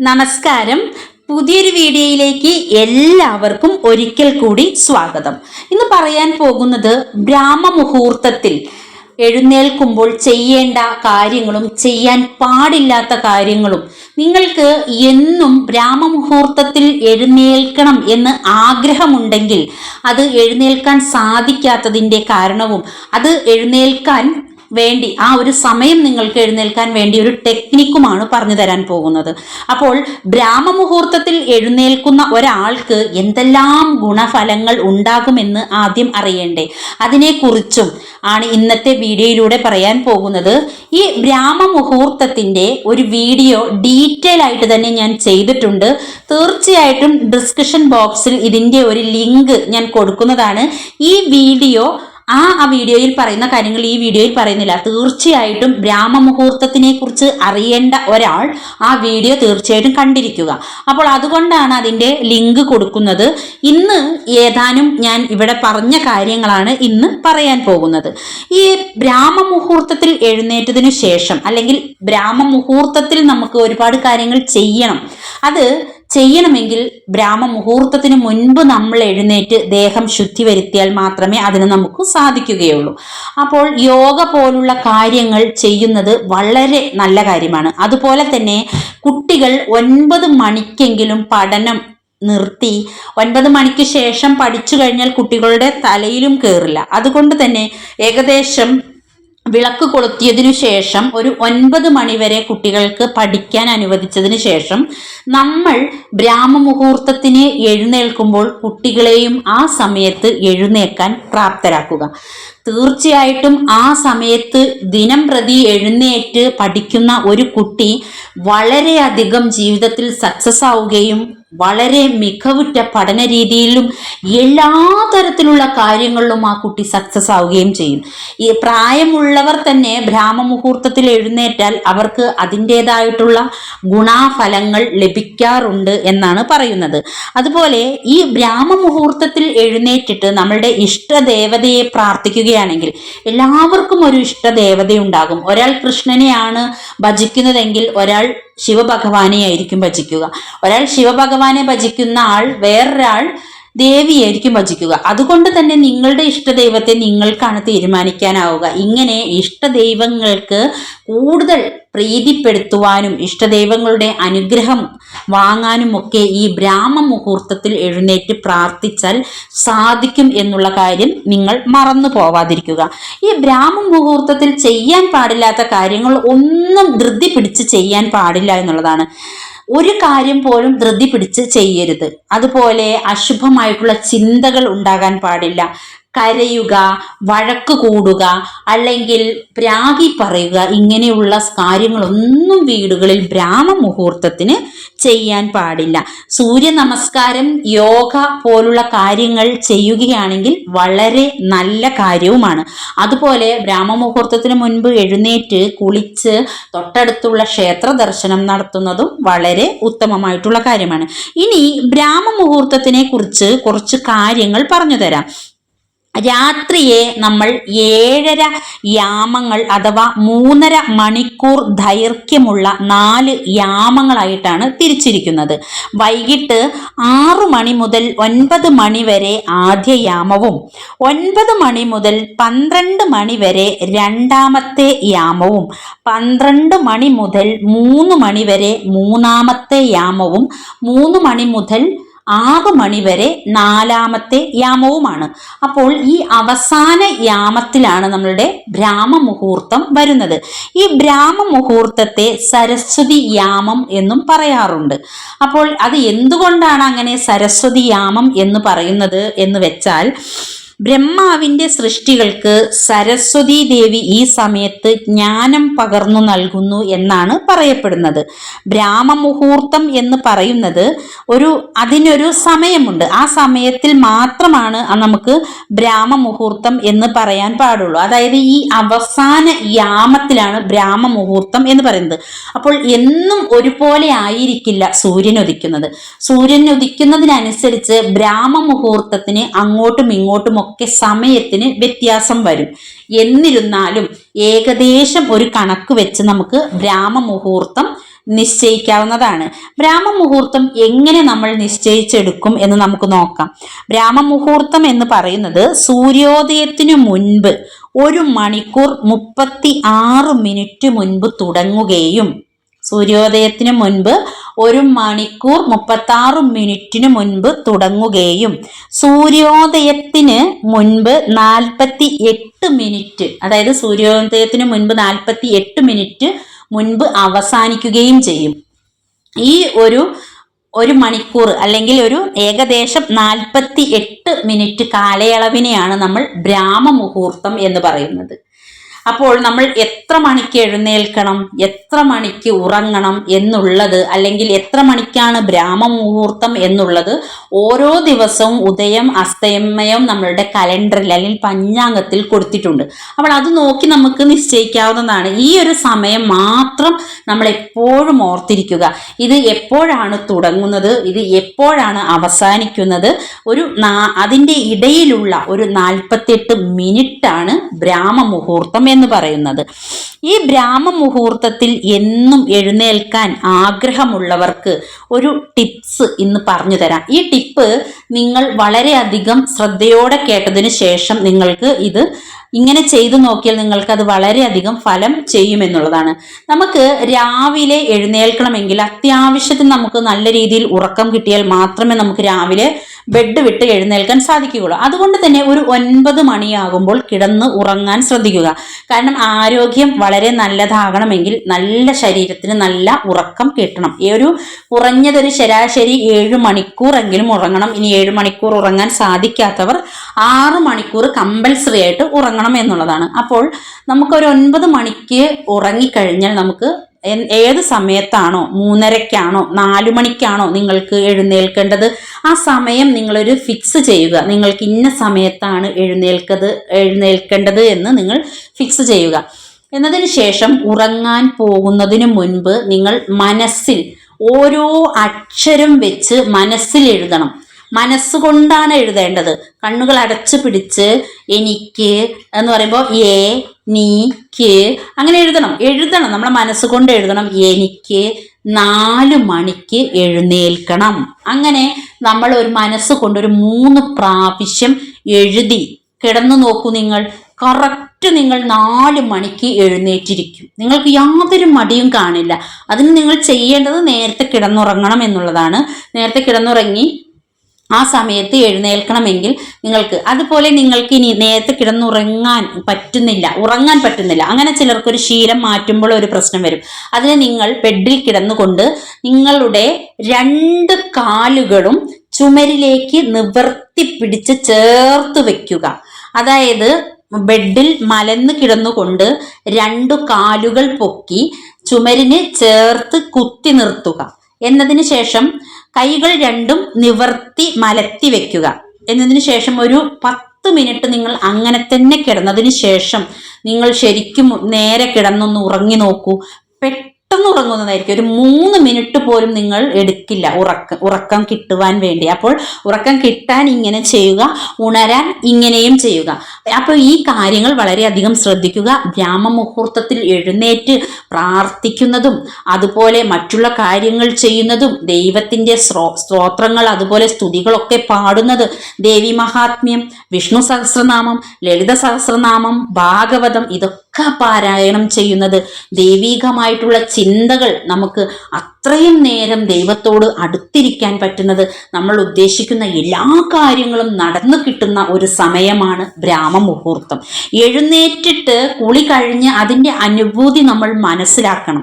നമസ്കാരം. പുതിയൊരു വീഡിയോയിലേക്ക് എല്ലാവർക്കും ഒരിക്കൽ കൂടി സ്വാഗതം. ഇന്ന് പറയാൻ പോകുന്നത് ബ്രാഹ്മ മുഹൂർത്തത്തിൽ എഴുന്നേൽക്കുമ്പോൾ ചെയ്യേണ്ട കാര്യങ്ങളും ചെയ്യാൻ പാടില്ലാത്ത കാര്യങ്ങളും. നിങ്ങൾക്ക് എന്നും ബ്രാഹ്മമുഹൂർത്തത്തിൽ എഴുന്നേൽക്കണം എന്ന് ആഗ്രഹമുണ്ടെങ്കിൽ അത് എഴുന്നേൽക്കാൻ സാധിക്കാത്തതിന്റെ കാരണവും അത് എഴുന്നേൽക്കാൻ വേണ്ടി ആ ഒരു സമയം നിങ്ങൾക്ക് എഴുന്നേൽക്കാൻ വേണ്ടി ഒരു ടെക്നിക്കുമാണ് പറഞ്ഞു തരാൻ പോകുന്നത്. അപ്പോൾ ബ്രാഹ്മമുഹൂർത്തത്തിൽ എഴുന്നേൽക്കുന്ന ഒരാൾക്ക് എന്തെല്ലാം ഗുണഫലങ്ങൾ ഉണ്ടാകുമെന്ന് ആദ്യം അറിയണ്ടേ. അതിനെക്കുറിച്ചും ആണ് ഇന്നത്തെ വീഡിയോയിലൂടെ പറയാൻ പോകുന്നത്. ഈ ബ്രാഹ്മമുഹൂർത്തത്തിന്റെ ഒരു വീഡിയോ ഡീറ്റെയിൽ ആയിട്ട് തന്നെ ഞാൻ ചെയ്തിട്ടുണ്ട്. തീർച്ചയായിട്ടും ഡിസ്ക്രിപ്ഷൻ ബോക്സിൽ ഇതിന്റെ ഒരു ലിങ്ക് ഞാൻ കൊടുക്കുന്നതാണ്. ഈ വീഡിയോ ആ ആ വീഡിയോയിൽ പറയുന്ന കാര്യങ്ങൾ ഈ വീഡിയോയിൽ പറയുന്നില്ല. തീർച്ചയായിട്ടും ബ്രാഹ്മ മുഹൂർത്തത്തിനെ കുറിച്ച് അറിയേണ്ട ഒരാൾ ആ വീഡിയോ തീർച്ചയായിട്ടും കണ്ടിരിക്കുക. അപ്പോൾ അതുകൊണ്ടാണ് അതിന്റെ ലിങ്ക് കൊടുക്കുന്നത്. ഇന്ന് ഏതാനും ഞാൻ ഇവിടെ പറഞ്ഞ കാര്യങ്ങളാണ് ഇന്ന് പറയാൻ പോകുന്നത്. ഈ ബ്രാഹ്മ മുഹൂർത്തത്തിൽ എഴുന്നേറ്റതിനു ശേഷം അല്ലെങ്കിൽ ബ്രാഹ്മ മുഹൂർത്തത്തിൽ നമുക്ക് ഒരുപാട് കാര്യങ്ങൾ ചെയ്യണം. അത് ചെയ്യണമെങ്കിൽ ബ്രാഹ്മ മുഹൂർത്തത്തിന് മുൻപ് നമ്മൾ എഴുന്നേറ്റ് ദേഹം ശുദ്ധി വരുത്തിയാൽ മാത്രമേ അതിന് നമുക്ക് സാധിക്കുകയുള്ളൂ. അപ്പോൾ യോഗ പോലുള്ള കാര്യങ്ങൾ ചെയ്യുന്നത് വളരെ നല്ല കാര്യമാണ്. അതുപോലെ തന്നെ കുട്ടികൾ ഒൻപത് മണിക്കെങ്കിലും പഠനം നിർത്തി ഒൻപത് മണിക്ക് ശേഷം പഠിച്ചു കഴിഞ്ഞാൽ കുട്ടികളുടെ തലയിലും കയറില്ല അതുകൊണ്ട് തന്നെ ഏകദേശം വിളക്ക് കൊളുത്തിയതിനു ശേഷം ഒരു ഒൻപത് മണിവരെ കുട്ടികൾക്ക് പഠിക്കാൻ അനുവദിച്ചതിന് ശേഷം നമ്മൾ ബ്രാഹ്മമുഹൂർത്തത്തിന് എഴുന്നേൽക്കുമ്പോൾ കുട്ടികളെയും ആ സമയത്ത് എഴുന്നേക്കാൻ പ്രാപ്തരാക്കുക. തീർച്ചയായിട്ടും ആ സമയത്ത് ദിനം പ്രതി എഴുന്നേറ്റ് പഠിക്കുന്ന ഒരു കുട്ടി വളരെയധികം ജീവിതത്തിൽ സക്സസ് ആവുകയും വളരെ മികവുറ്റ പഠന രീതിയിലും എല്ലാ തരത്തിലുള്ള കാര്യങ്ങളിലും ആ കുട്ടി സക്സസ് ആവുകയും ചെയ്യും. ഈ പ്രായമുള്ളവർ തന്നെ ബ്രാഹ്മമുഹൂർത്തത്തിൽ എഴുന്നേറ്റാൽ അവർക്ക് അതിന്റെതായിട്ടുള്ള ഗുണാഫലങ്ങൾ ലഭിക്കാറുണ്ട് എന്നാണ് പറയുന്നത്. അതുപോലെ ഈ ബ്രാഹ്മമുഹൂർത്തത്തിൽ എഴുന്നേറ്റിട്ട് നമ്മളുടെ ഇഷ്ടദേവതയെ പ്രാർത്ഥിക്കുകയാണെങ്കിൽ എല്ലാവർക്കും ഒരു ഇഷ്ടദേവതയുണ്ടാകും. ഒരാൾ കൃഷ്ണനെയാണ് ഭജിക്കുന്നതെങ്കിൽ ഒരാൾ ശിവഭഗവാനെ ആയിരിക്കും ഭജിക്കുക. ഒരാൾ ശിവഭഗവാനെ ഭജിക്കുന്ന ആൾ വേറൊരാൾ ദേവിയായിരിക്കും ഭജിക്കുക. അതുകൊണ്ട് തന്നെ നിങ്ങളുടെ ഇഷ്ടദൈവത്തെ നിങ്ങൾക്കാണ് തീരുമാനിക്കാനാവുക. ഇങ്ങനെ ഇഷ്ടദൈവങ്ങൾക്ക് കൂടുതൽ പ്രീതിപ്പെടുത്തുവാനും ഇഷ്ടദൈവങ്ങളുടെ അനുഗ്രഹം വാങ്ങാനും ഒക്കെ ഈ ബ്രാഹ്മ മുഹൂർത്തത്തിൽ എഴുന്നേറ്റ് പ്രാർത്ഥിച്ചാൽ സാധിക്കും എന്നുള്ള കാര്യം നിങ്ങൾ മറന്നു പോവാതിരിക്കുക. ഈ ബ്രാഹ്മ മുഹൂർത്തത്തിൽ ചെയ്യാൻ പാടില്ലാത്ത കാര്യങ്ങൾ ഒന്നും ധൃതി പിടിച്ച് ചെയ്യാൻ പാടില്ല എന്നുള്ളതാണ്. ഒരു കാര്യം പോലും ധൃതി പിടിച്ച് ചെയ്യരുത്. അതുപോലെ അശുഭമായിട്ടുള്ള ചിന്തകൾ ഉണ്ടാകാൻ പാടില്ല. കരയുക വഴക്ക് കൂടുക അല്ലെങ്കിൽ പ്രാഗി പറയുക ഇങ്ങനെയുള്ള കാര്യങ്ങളൊന്നും വീടുകളിൽ ബ്രാഹ്മ മുഹൂർത്തത്തിന് ചെയ്യാൻ പാടില്ല. സൂര്യ നമസ്കാരം യോഗ പോലുള്ള കാര്യങ്ങൾ ചെയ്യുകയാണെങ്കിൽ വളരെ നല്ല കാര്യവുമാണ്. അതുപോലെ ബ്രാഹ്മമുഹൂർത്തത്തിന് മുൻപ് എഴുന്നേറ്റ് കുളിച്ച് തൊട്ടടുത്തുള്ള ക്ഷേത്ര ദർശനം നടത്തുന്നതും വളരെ ഉത്തമമായിട്ടുള്ള കാര്യമാണ്. ഇനി ബ്രാഹ്മ മുഹൂർത്തത്തിനെ കുറിച്ച് കുറച്ച് കാര്യങ്ങൾ പറഞ്ഞു തരാം. രാത്രിയെ നമ്മൾ ഏഴര യാമങ്ങൾ അഥവാ മൂന്നര മണിക്കൂർ ദൈർഘ്യമുള്ള നാല് യാമങ്ങളായിട്ടാണ് തിരിച്ചിരിക്കുന്നത്. വൈകിട്ട് ആറു മണി മുതൽ ഒൻപത് മണി വരെ ആദ്യ യാമവും ഒൻപത് മണി മുതൽ പന്ത്രണ്ട് മണി വരെ രണ്ടാമത്തെ യാമവും പന്ത്രണ്ട് മണി മുതൽ മൂന്ന് മണി വരെ മൂന്നാമത്തെ യാമവും മൂന്ന് മണി മുതൽ ആറ് മണിവരെ നാലാമത്തെ യാമവുമാണ്. അപ്പോൾ ഈ അവസാന യാമത്തിലാണ് നമ്മളുടെ ബ്രാഹ്മമുഹൂർത്തം വരുന്നത്. ഈ ബ്രാഹ്മമുഹൂർത്തത്തെ സരസ്വതി യാമം എന്നും പറയാറുണ്ട്. അപ്പോൾ അത് എന്തുകൊണ്ടാണ് അങ്ങനെ സരസ്വതി യാമം എന്ന് പറയുന്നത് എന്ന് വെച്ചാൽ ബ്രഹ്മാവിന്റെ സൃഷ്ടികൾക്ക് സരസ്വതി ദേവി ഈ സമയത്ത് ജ്ഞാനം പകർന്നു നൽകുന്നു എന്നാണ് പറയപ്പെടുന്നത്. ബ്രാഹ്മമുഹൂർത്തം എന്ന് പറയുന്നത് ഒരു അതിനൊരു സമയമുണ്ട്. ആ സമയത്തിൽ മാത്രമാണ് നമുക്ക് ബ്രാഹ്മമുഹൂർത്തം എന്ന് പറയാൻ പാടുള്ളൂ. അതായത് ഈ അവസാന യാമത്തിലാണ് ബ്രാഹ്മമുഹൂർത്തം എന്ന് പറയുന്നത്. അപ്പോൾ എന്നും ഒരുപോലെ ആയിരിക്കില്ല സൂര്യൻ ഉദിക്കുന്നത്. സൂര്യൻ ഉദിക്കുന്നതിനനുസരിച്ച് ബ്രാഹ്മമുഹൂർത്തത്തിന് അങ്ങോട്ടും ഇങ്ങോട്ടും ഒക്കെ സമയത്തിന് വ്യത്യാസം വരും. എന്നിരുന്നാലും ഏകദേശം ഒരു കണക്ക് വെച്ച് നമുക്ക് ബ്രാഹ്മമുഹൂർത്തം നിശ്ചയിക്കാവുന്നതാണ്. ബ്രാഹ്മമുഹൂർത്തം എങ്ങനെ നമ്മൾ നിശ്ചയിച്ചെടുക്കും എന്ന് നമുക്ക് നോക്കാം. ബ്രാഹ്മമുഹൂർത്തം എന്ന് പറയുന്നത് സൂര്യോദയത്തിനു മുൻപ് ഒരു മണിക്കൂർ മുപ്പത്തി ആറ് മിനിറ്റ് മുൻപ് തുടങ്ങുകയും സൂര്യോദയത്തിന് മുൻപ് ഒരു മണിക്കൂർ മുപ്പത്തി ആറ് മിനിറ്റിന് മുൻപ് തുടങ്ങുകയും സൂര്യോദയത്തിന് മുൻപ് നാൽപ്പത്തി എട്ട് മിനിറ്റ് അതായത് സൂര്യോദയത്തിന് മുൻപ് നാൽപ്പത്തി എട്ട് മിനിറ്റ് മുൻപ് അവസാനിക്കുകയും ചെയ്യും. ഈ ഒരു ഒരു മണിക്കൂർ അല്ലെങ്കിൽ ഒരു ഏകദേശം നാൽപ്പത്തി എട്ട് മിനിറ്റ് കാലയളവിനെയാണ് നമ്മൾ ബ്രാഹ്മമുഹൂർത്തം എന്ന് പറയുന്നത്. അപ്പോൾ നമ്മൾ എത്ര മണിക്ക് എഴുന്നേൽക്കണം? എത്ര മണിക്ക് ഉറങ്ങണം എന്നുള്ളത്? അല്ലെങ്കിൽ എത്ര മണിക്കാണ് ബ്രാഹ്മ മുഹൂർത്തം എന്നുള്ളത്? ഓരോ ദിവസവും ഉദയം അസ്തമയം നമ്മളുടെ കലണ്ടറിൽ അല്ലെങ്കിൽ പഞ്ചാംഗത്തിൽ കൊടുത്തിട്ടുണ്ട്. അപ്പോൾ അത് നോക്കി നമുക്ക് നിശ്ചയിക്കാവുന്നതാണ്. ഈ ഒരു സമയം മാത്രം നമ്മൾ എപ്പോഴും ഓർത്തിരിക്കുക. ഇത് എപ്പോഴാണ് തുടങ്ങുന്നത്? ഇത് എപ്പോഴാണ് അവസാനിക്കുന്നത്? ഒരു അതിന്റെ ഇടയിലുള്ള ഒരു നാൽപ്പത്തെട്ട് മിനിറ്റാണ് ബ്രാഹ്മമുഹൂർത്തം എന്ന് പറയുന്നത്. ഈ ബ്രാഹ്മ മുഹൂർത്തത്തിൽ എന്നും എഴുന്നേൽക്കാൻ ആഗ്രഹമുള്ളവർക്ക് ഒരു ടിപ്സ് ഇന്ന് പറഞ്ഞു തരാം. ഈ ടിപ്പ് നിങ്ങൾ വളരെയധികം ശ്രദ്ധയോടെ കേട്ടതിന് ശേഷം നിങ്ങൾക്ക് ഇത് ഇങ്ങനെ ചെയ്തു നോക്കിയാൽ നിങ്ങൾക്ക് അത് വളരെയധികം ഫലം ചെയ്യുമെന്നുള്ളതാണ് നമുക്ക് രാവിലെ എഴുന്നേൽക്കണമെങ്കിൽ അത്യാവശ്യത്തിന് നമുക്ക് നല്ല രീതിയിൽ ഉറക്കം കിട്ടിയാൽ മാത്രമേ നമുക്ക് രാവിലെ ബെഡ് വിട്ട് എഴുന്നേൽക്കാൻ സാധിക്കുകയുള്ളൂ. അതുകൊണ്ട് തന്നെ ഒരു ഒൻപത് മണിയാകുമ്പോൾ കിടന്ന് ഉറങ്ങാൻ ശ്രദ്ധിക്കുക. കാരണം ആരോഗ്യം വളരെ നല്ലതാകണമെങ്കിൽ നല്ല ശരീരത്തിന് നല്ല ഉറക്കം കിട്ടണം. ഈ ഒരു കുറഞ്ഞതൊരു ശരാശരി ഏഴ് മണിക്കൂറെങ്കിലും ഉറങ്ങണം. ഇനി ഏഴ് മണിക്കൂർ ഉറങ്ങാൻ സാധിക്കാത്തവർ ആറ് മണിക്കൂർ കമ്പൽസറി ആയിട്ട് ഉറങ്ങണം എന്നുള്ളതാണ്. അപ്പോൾ നമുക്കൊരു ഒൻപത് മണിക്ക് ഉറങ്ങിക്കഴിഞ്ഞാൽ നമുക്ക് ഏത് സമയത്താണോ? മൂന്നരയ്ക്കാണോ? നാലു മണിക്കാണോ നിങ്ങൾക്ക് എഴുന്നേൽക്കേണ്ടത്? ആ സമയം നിങ്ങളൊരു ഫിക്സ് ചെയ്യുക. നിങ്ങൾക്ക് ഇന്ന സമയത്താണ് എഴുന്നേൽക്കത് എഴുന്നേൽക്കേണ്ടത് എന്ന് നിങ്ങൾ ഫിക്സ് ചെയ്യുക. എന്നതിന് ശേഷം ഉറങ്ങാൻ പോകുന്നതിന് മുൻപ് നിങ്ങൾ മനസ്സിൽ ഓരോ അക്ഷരം വെച്ച് മനസ്സിൽ എഴുതണം. മനസ്സുകൊണ്ടാണ് എഴുതേണ്ടത്. കണ്ണുകൾ അടച്ചു പിടിച്ച് എനിക്ക് എന്ന് പറയുമ്പോൾ എ നീ ക്ക് അങ്ങനെ എഴുതണം. എഴുതണം. നമ്മളെ മനസ്സുകൊണ്ട് എഴുതണം. എനിക്ക് നാല് മണിക്ക് എഴുന്നേൽക്കണം. അങ്ങനെ നമ്മൾ ഒരു മനസ്സുകൊണ്ട് ഒരു മൂന്ന് പ്രാവശ്യം എഴുതി. കിടന്നു നോക്കൂ നിങ്ങൾ. കറക്റ്റ് നിങ്ങൾ നാല് മണിക്ക് എഴുന്നേറ്റിരിക്കും. നിങ്ങൾക്ക് യാതൊരു മടിയും കാണില്ല. അതിന് നിങ്ങൾ ചെയ്യേണ്ടത് നേരത്തെ കിടന്നുറങ്ങണം എന്നുള്ളതാണ്. നേരത്തെ കിടന്നുറങ്ങി ആ സമയത്ത് എഴുന്നേൽക്കണമെങ്കിൽ നിങ്ങൾക്ക് അതുപോലെ നിങ്ങൾക്ക് ഇനി നേരത്തെ കിടന്നുറങ്ങാൻ പറ്റുന്നില്ല ഉറങ്ങാൻ പറ്റുന്നില്ല. അങ്ങനെ ചിലർക്കൊരു ശീലം മാറ്റുമ്പോൾ ഒരു പ്രശ്നം വരും. അതിന് നിങ്ങൾ ബെഡിൽ കിടന്നുകൊണ്ട് നിങ്ങളുടെ രണ്ട് കാലുകളും ചുമരിലേക്ക് നിവർത്തി പിടിച്ച് ചേർത്ത് വെക്കുക. അതായത് ബെഡിൽ മലന്ന് കിടന്നുകൊണ്ട് രണ്ടു കാലുകൾ പൊക്കി ചുമരിന് ചേർത്ത് കുത്തി നിർത്തുക. എന്നതിന് ശേഷം കൈകൾ രണ്ടും നിവർത്തി മലത്തി വെക്കുക. എന്നതിന് ശേഷം ഒരു പത്ത് മിനിറ്റ് നിങ്ങൾ അങ്ങനെ തന്നെ കിടന്നതിന് ശേഷം നിങ്ങൾ ശരിക്കും നേരെ കിടന്നൊന്ന് ഉറങ്ങി നോക്കൂ. പെട്ടെന്ന് ഉറങ്ങുന്നതായിരിക്കും. ഒരു മൂന്ന് മിനിറ്റ് പോലും നിങ്ങൾ എടുക്കില്ല ഉറക്ക ഉറക്കം കിട്ടുവാൻ വേണ്ടി. അപ്പോൾ ഉറക്കം കിട്ടാൻ ഇങ്ങനെ ചെയ്യുക ഉണരാൻ ഇങ്ങനെയും ചെയ്യുക. അപ്പോൾ ഈ കാര്യങ്ങൾ വളരെയധികം ശ്രദ്ധിക്കുക. ബ്രാഹ്മമുഹൂർത്തത്തിൽ എഴുന്നേറ്റ് പ്രാർത്ഥിക്കുന്നതും അതുപോലെ മറ്റുള്ള കാര്യങ്ങൾ ചെയ്യുന്നതും ദൈവത്തിന്റെ സ്രോ സ്തോത്രങ്ങൾ അതുപോലെ സ്തുതികളൊക്കെ പാടുന്നത് ദേവി മഹാത്മ്യം വിഷ്ണു സഹസ്രനാമം ലളിത സഹസ്രനാമം ഭാഗവതം ഇതൊക്കെ പാരായണം ചെയ്യുന്നത് ദൈവീകമായിട്ടുള്ള ചിന്തകൾ നമുക്ക് അത്രയും നേരം ദൈവത്തോട് അടുത്തിരിക്കാൻ പറ്റുന്നത് നമ്മൾ ഉദ്ദേശിക്കുന്ന എല്ലാ കാര്യങ്ങളും നടന്നു കിട്ടുന്ന ഒരു സമയമാണ് ബ്രാഹ്മമുഹൂർത്തം എഴുന്നേറ്റിട്ട് കുളി കഴിഞ്ഞ് അതിന്റെ അനുഭൂതി നമ്മൾ മനസ്സിലാക്കണം.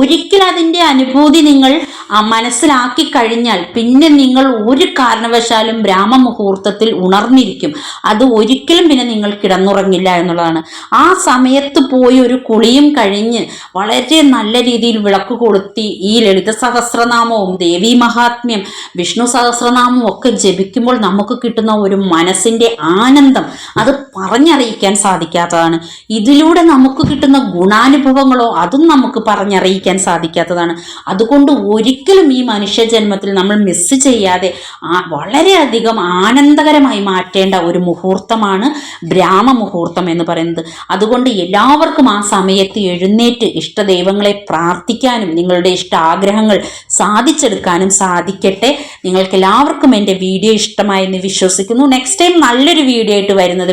ഒരിക്കൽ അതിന്റെ അനുഭൂതി നിങ്ങൾ മനസ്സിലാക്കി കഴിഞ്ഞാൽ പിന്നെ നിങ്ങൾ ഒരു കാരണവശാലും ബ്രാഹ്മ മുഹൂർത്തത്തിൽ ഉണർന്നിരിക്കും. അത് ഒരിക്കലും പിന്നെ നിങ്ങൾ കിടന്നുറങ്ങില്ല എന്നുള്ളതാണ്. ആ സമയത്ത് പോയി ഒരു കുളിയും കഴിഞ്ഞ് വളരെ നല്ല രീതിയിൽ വിളക്ക് കൊളുത്തി ഈ ലളിത സഹസ്രനാമവും ദേവി മഹാത്മ്യം വിഷ്ണു സഹസ്രനാമവും ഒക്കെ ജപിക്കുമ്പോൾ നമുക്ക് കിട്ടുന്ന ഒരു മനസ്സിന്റെ ആനന്ദം. അത് പറഞ്ഞറിയിക്കാൻ സാധിക്കാത്തതാണ്. ഇതിലൂടെ നമുക്ക് കിട്ടുന്ന ഗുണാനുഭവങ്ങളോ അതും നമുക്ക് പറഞ്ഞറിയിക്കാൻ സാധിക്കാത്തതാണ്. അതുകൊണ്ട് ഒരിക്കലും ഈ മനുഷ്യ ജന്മത്തിൽ നമ്മൾ മിസ് ചെയ്യാതെ വളരെയധികം ആനന്ദകരമായി മാറ്റേണ്ട ഒരു മുഹൂർത്തമാണ് ബ്രാഹ്മ മുഹൂർത്തം എന്ന് പറയുന്നത്. അതുകൊണ്ട് എല്ലാവർക്കും ആ സമയത്ത് എഴുന്നേറ്റ് ഇഷ്ടദൈവങ്ങളെ പ്രാർത്ഥിക്കാനും നിങ്ങളുടെ ഇഷ്ട ആഗ്രഹങ്ങൾ സാധിച്ചെടുക്കാനും സാധിക്കട്ടെ. നിങ്ങൾക്ക് എല്ലാവർക്കും എന്റെ വീഡിയോ ഇഷ്ടമായെന്ന് വിശ്വസിക്കുന്നു. നെക്സ്റ്റ് ടൈം നല്ലൊരു വീഡിയോ ആയിട്ട് വരുന്നത്